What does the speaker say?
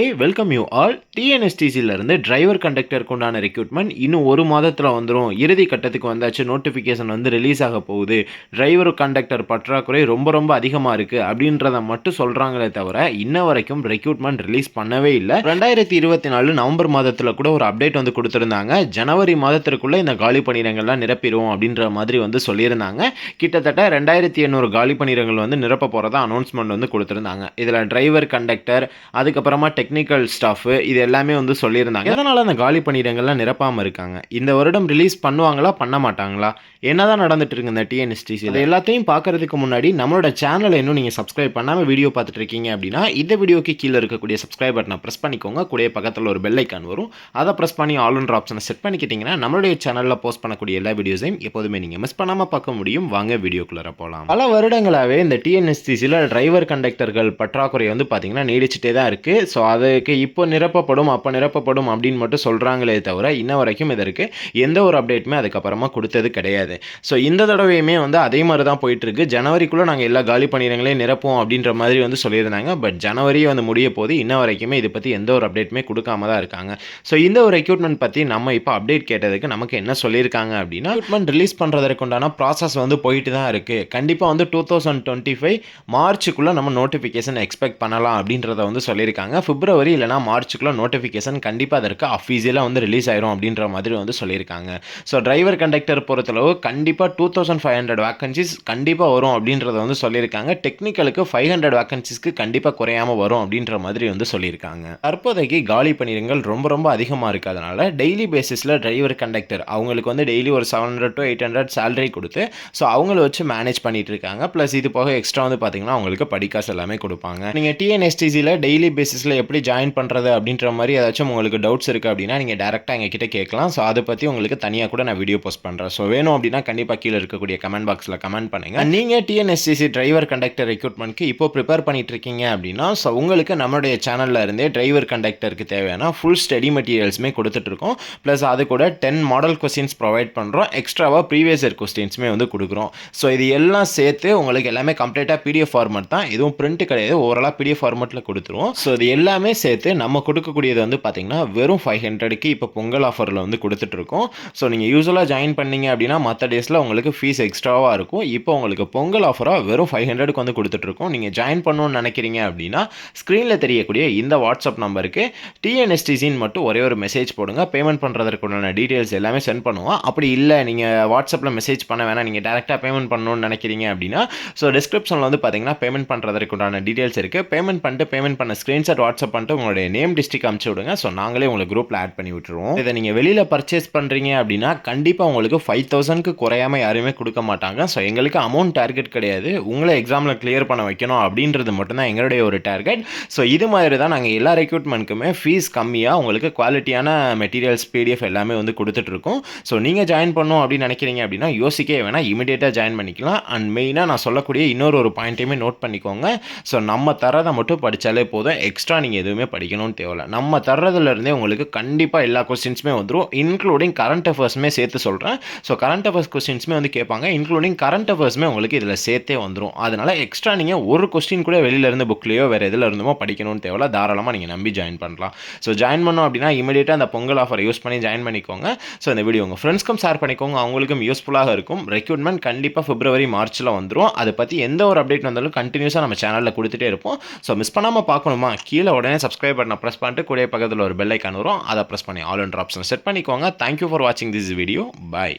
A welcome you all டிஎன்எஸ்டிசியிலேருந்து driver கண்டக்டருக்கு உண்டான இன்னும் ஒரு மாதத்தில் வந்துடும் இறுதி கட்டத்துக்கு வந்தாச்சு நோட்டிஃபிகேஷன் வந்து ரிலீஸ் ஆக போகுது. டிரைவர் கண்டக்டர் பற்றாக்குறை ரொம்ப ரொம்ப அதிகமாக இருக்குது அப்படின்றத மட்டும் சொல்கிறாங்களே தவிர இன்ன வரைக்கும் ரெக்யூட்மெண்ட் ரிலீஸ் பண்ணவே இல்லை. ரெண்டாயிரத்தி இருபத்தி நாலு நவம்பர் மாதத்தில் கூட ஒரு அப்டேட் வந்து கொடுத்துருந்தாங்க. ஜனவரி மாதத்திற்குள்ளே இந்த காலி பணியிடங்கள்லாம் நிரப்பிடுவோம் அப்படின்ற மாதிரி வந்து சொல்லியிருந்தாங்க. கிட்டத்தட்ட ரெண்டாயிரத்தி எண்ணூறு காலி பணியிடங்கள் வந்து நிரப்ப போகிறதா அனௌன்ஸ்மெண்ட் வந்து கொடுத்துருந்தாங்க. இதில் டிரைவர் கண்டக்டர் அதுக்கப்புறமா டெக்னிக்கல் ஸ்டாஃபு இது எல்லாமே வந்து சொல்லியிருந்தாங்க. இதனால் அந்த காலி பணியிடங்கள்லாம் நிரப்பாமல் இருக்காங்க? இந்த வருடம் ரிலீஸ் பண்ணுவாங்களா பண்ண மாட்டாங்களா? என்னதான் நடந்துட்டு இருக்கு இந்த டிஎன்எஸ்டிசி இது எல்லாத்தையும் பார்க்கறதுக்கு முன்னாடி நம்மளோட சேனலை இன்னும் நீங்கள் சப்ஸ்கிரைப் பண்ணாமல் வீடியோ பார்த்துட்டு இருக்கீங்க அப்படின்னா இந்த வீடியோக்கு கீழே இருக்கக்கூடிய சப்ஸ்கிரைப் பட்டனை ப்ரெஸ் பண்ணிக்கோங்க. கூடயே பக்கத்தில் ஒரு பெல் ஐக்கான் வரும். அதை ப்ரெஸ் பண்ணி ஆல்ன்ற ஆப்ஷனை செட் பண்ணிக்கிட்டிங்கன்னா நம்மளுடைய சேனலில் போஸ்ட் பண்ணக்கூடிய எல்லா வீடியோஸையும் எப்போதுமே நீங்கள் மிஸ் பண்ணாமல் பார்க்க முடியும். வாங்க வீடியோக்குள்ளே போகலாம் பல வருடங்களாகவே இந்த டிஎன்எஸ்டிசியில் டிரைவர் கண்டக்டர்கள் பற்றாக்குறை வந்து பார்த்தீங்கன்னா நீடிச்சிட்டே தான் இருக்குது ஸோ அதுக்கு இப்போ நிரப்பப்படும் அப்போ நிரப்பப்படும் அப்படின்னு மட்டும் சொல்கிறாங்களே தவிர இன்ன வரைக்கும் இதற்கு எந்த ஒரு அப்டேட்டுமே அதுக்கப்புறமா கொடுத்தது கிடையாது. ஸோ இந்த தடவையுமே வந்து அதே மாதிரி தான் போயிட்டுருக்கு. ஜனவரிக்குள்ளே நாங்கள் எல்லா காலி பணியிடங்களையும் நிரப்போம் அப்படின்ற மாதிரி வந்து சொல்லியிருந்தாங்க. பட் ஜனவரி வந்து முடிய போது இன்ன வரைக்குமே இதை பற்றி எந்த ஒரு அப்டேட்டுமே கொடுக்காம தான் இருக்காங்க. ஸோ இந்த ஒரு ரெக்ரூட்மெண்ட் பற்றி நம்ம இப்போ அப்டேட் கேட்டதுக்கு நமக்கு என்ன சொல்லியிருக்காங்க அப்படின்னா ரெக்ரூட்மெண்ட் ரிலீஸ் பண்ணுறதற்குண்டான ப்ராசஸ் வந்து போயிட்டு தான் இருக்குது கண்டிப்பாக வந்து டூ தௌசண்ட் டுவெண்ட்டி ஃபைவ் மார்ச்சுக்குள்ளே நம்ம நோட்டிஃபிகேஷன் எக்ஸ்பெக்ட் பண்ணலாம் அப்படின்றத வந்து சொல்லியிருக்காங்க. பிப்ரவரி இல்லைனா மார்ச்சுக்குள்ளே நோட்டிஃபிகேஷன் கண்டிப்பாக அதற்கு அஃபீஷியலாக வந்து ரிலீஸ் ஆயிரும் அப்படின்ற மாதிரி வந்து சொல்லியிருக்காங்க. ஸோ டிரைவர் கண்டக்டர் பொறுத்தளவு கண்டிப்பாக two thousand five hundred vacancies கண்டிப்பாக வரும் அப்படின்றத வந்து சொல்லியிருக்காங்க. டெக்னிக்கலுக்கு ஃபைவ் ஹண்ட்ரட் வேக்கன்சிஸ்க்கு கண்டிப்பாக குறையாமல் வரும் அப்படின்ற மாதிரி வந்து சொல்லியிருக்காங்க. தற்போதைக்கு காலி பணியிடங்கள் ரொம்ப ரொம்ப அதிகமாக இருக்கிறதுனால டெய்லி பேசிஸில் டிரைவர் கண்டக்டர் அவங்களுக்கு வந்து டெய்லி ஒரு seven hundred to eight hundred salary கொடுத்து ஸோ அவங்கள வச்சு மேனேஜ் பண்ணிட்டு இருக்காங்க. ப்ளஸ் இது போக எக்ஸ்ட்ரா வந்து பார்த்தீங்கன்னா அவங்களுக்கு படிக்காசு எல்லாமே கொடுப்பாங்க. நீங்கள் டிஎன்எஸ்டிசியில் டெய்லி பேசிஸில் எப்படி ஜாயின் பண்ணுறது அப்படின்ற மாதிரி ஏதாச்சும் உங்களுக்கு டவுட்ஸ் இருக்குது அப்படின்னா நீங்கள் டேரெக்டாக எங்ககிட்ட கேட்கலாம். ஸோ அதை பற்றி உங்களுக்கு தனியாக கூட நான் வீடியோ போஸ்ட் பண்ணுறேன் ஸோ வேணும் அப்படின்னா கண்டிப்பாக கீழே இருக்கக்கூடிய கமெண்ட் பாக்ஸில் கமெண்ட் பண்ணுங்கள் நீங்கள் டிஎன்எஸ்டிசி டிரைவர் கண்டக்டர் ரெக்ரூட்மெண்ட்க்கு இப்போ ப்ரிப்பேர் பண்ணிட்டு இருக்கீங்க அப்படின்னா ஸோ உங்களுக்கு நம்மளுடைய சேனலில் இருந்தே டிரைவர் கண்டக்டருக்கு தேவையான ஃபுல் ஸ்டடி மெட்டீரியல்ஸுமே கொடுத்துட்ருக்கோம் ப்ளஸ் அது கூட டென் மாடல் கொஸ்டின்ஸ் ப்ரொவைட் பண்ணுறோம் எக்ஸ்ட்ராவாக ப்ரீவியஸ் இயர் கொஸ்டின்ஸுமே வந்து கொடுக்குறோம். ஸோ இது எல்லாம் சேர்த்து உங்களுக்கு எல்லாமே கம்ப்ளீட்டாக பிடிஎஃப் ஃபார்மெட் தான். எதுவும் பிரிண்ட் கிடையாது. ஓவராலாக பிடிஎஃப் ஃபார்மெட்டில் கொடுத்துருவோம். ஸோ இது எல்லா எல்லாமே சேர்த்து நம்ம கொடுக்கக்கூடியது வந்து பார்த்தீங்கன்னா வெறும் ஃபைவ் ஹண்ட்ரடுக்கு இப்போ பொங்கல் ஆஃபரில் வந்து கொடுத்துட்ருக்கோம். ஸோ நீங்கள் யூஸ்வலாக ஜாயின் பண்ணீங்க அப்படின்னா மற்ற டேஸில் உங்களுக்கு ஃபீஸ் எக்ஸ்ட்ராவாக இருக்கும். இப்போ உங்களுக்கு பொங்கல் ஆஃபராக வெறும் ஃபைவ் ஹண்ட்ரடுக்கு வந்து கொடுத்துட்ருக்கோம். நீங்கள் ஜாயின் பண்ணணும்னு நினைக்கிறீங்க அப்படின்னா ஸ்க்ரீனில் தெரியக்கூடிய இந்த வாட்ஸ்அப் நம்பருக்கு டிஎன்எஸ்டிசின்னு மட்டும் ஒரே ஒரு மெசேஜ் போடுங்க. பேமெண்ட் பண்ணுறதுக்குண்டான டீட்டெயில்ஸ் எல்லாமே சென்ட் பண்ணுவோம். அப்படி இல்லை நீங்கள் வாட்ஸ்அப்பில் மெசேஜ் பண்ண வேணாம். நீங்கள் டேரெக்டாக பேமெண்ட் பண்ணணும்னு நினைக்கிறீங்க அப்படின்னா ஸோ டிஸ்கிரிப்ஷனில் வந்து பார்த்தீங்கன்னா பேமெண்ட் பண்ணுறதுக்குண்டான டீட்டெயில்ஸ் இருக்குது பேமெண்ட் பண்ணிட்டு பேமெண்ட் பண்ண ஸ்க்ரீன்ஷாட் வாட்ஸ்அப் பண்ணிட்டு உங்களுடைய நேம் டிஸ்ட்ரிக் அனுப்பிச்சு விடுங்க. ஸோ நாங்களே உங்களுக்கு குரூப்பில் ஆட் பண்ணி விட்டுருவோம். இதை நீங்கள் வெளியில் பர்ச்சேஸ் பண்ணுறீங்க அப்படின்னா கண்டிப்பாக உங்களுக்கு ஃபைவ் தௌசண்ட்க்கு குறையாமல் யாருமே கொடுக்க மாட்டாங்க. ஸோ எங்களுக்கு அமௌண்ட் டார்கெட் கிடையாது. உங்களை எக்ஸாமில் கிளியர் பண்ண வைக்கணும் அப்படின்றது மட்டும்தான் எங்களுடைய ஒரு டார்கெட் ஸோ இது மாதிரி தான் நாங்கள் எல்லா ரெக்ரூட்மெண்ட்டுக்குமே ஃபீஸ் கம்மியாக உங்களுக்கு குவாலிட்டியான மெட்டீரியல்ஸ் பிடிஎஃப் எல்லாமே வந்து கொடுத்துட்ருக்கோம் ஸோ நீங்கள் ஜாயின் பண்ணணும் அப்படின்னு நினைக்கிறீங்க அப்படின்னா யோசிக்கவே வேணால் இமிடியேட்டாக ஜாயின் பண்ணிக்கலாம். அண்ட் மெயினாக நான் சொல்லக்கூடிய இன்னொரு ஒரு பாயிண்ட்டையுமே நோட் பண்ணிக்கோங்க. ஸோ நம்ம தரதை மட்டும் படித்தாலே போதும். எக்ஸ்ட்ரா நீங்கள் எதுவுமே படிக்கணும்னு தேவையில்ல. நம்ம தர்றதுலேருந்தே உங்களுக்கு கண்டிப்பாக எல்லா கொஸ்டின்ஸுமே வந்துடும் இன்க்ளூடிங் கரண்ட் அஃபேர்ஸுமே சேர்த்து சொல்கிறேன் ஸோ கரண்ட் அஃபேர்ஸ் கொஸ்டின்ஸுமே வந்து கேட்பாங்க. இன்க்ளூடிங் கரண்ட் அஃபேர்ஸுமே உங்களுக்கு இதில் சேர்த்தே வந்துடும் அதனால் எக்ஸ்ட்ரா நீங்கள் ஒரு கொஸ்டின் கூட வெளியிலேருந்து புக்லேயோ வேறு எதில் இருந்துமோ படிக்கணும்னு தேவையில்ல. தாராளமாக நீங்கள் நம்பி ஜாயின் பண்ணலாம். ஸோ ஜாயின் பண்ணோம் அப்படின்னா இமீடியட்டாக அந்த பொங்கல் ஆஃபர் யூஸ் பண்ணி ஜாயின் பண்ணிக்கோங்க. ஸோ இந்த வீடியோ உங்கள் ஃப்ரெண்ட்ஸ்க்கும் ஷேர் பண்ணிக்கோங்க. அவங்களுக்கும் யூஸ்ஃபுல்லாக இருக்கும். ரெக்யூட்மெண்ட் கண்டிப்பாக பிப்ரவரி மார்ச்சில் வந்துடும் அதை பற்றி எந்த ஒரு அப்டேட் வந்தாலும் கண்டினியூஸாக நம்ம சேனலில் கொடுத்துட்டே இருப்போம். ஸோ மிஸ் பண்ணாமல் பார்க்கணுமா? கீழே உடனே சப்ஸ்கிரைப் பட்டனை ப்ரெஸ் பண்ணிட்டு கூட பக்கத்தில் ஒரு பெல் ஐக்கான் வரும். அதை ப்ரெஸ் பண்ணி ஆல் ஒன்ற ஆப்ஷன் செட் பண்ணிக்கோங்க. தேங்க்யூ ஃபார் வாட்சிங் திஸ் வீடியோ பாய்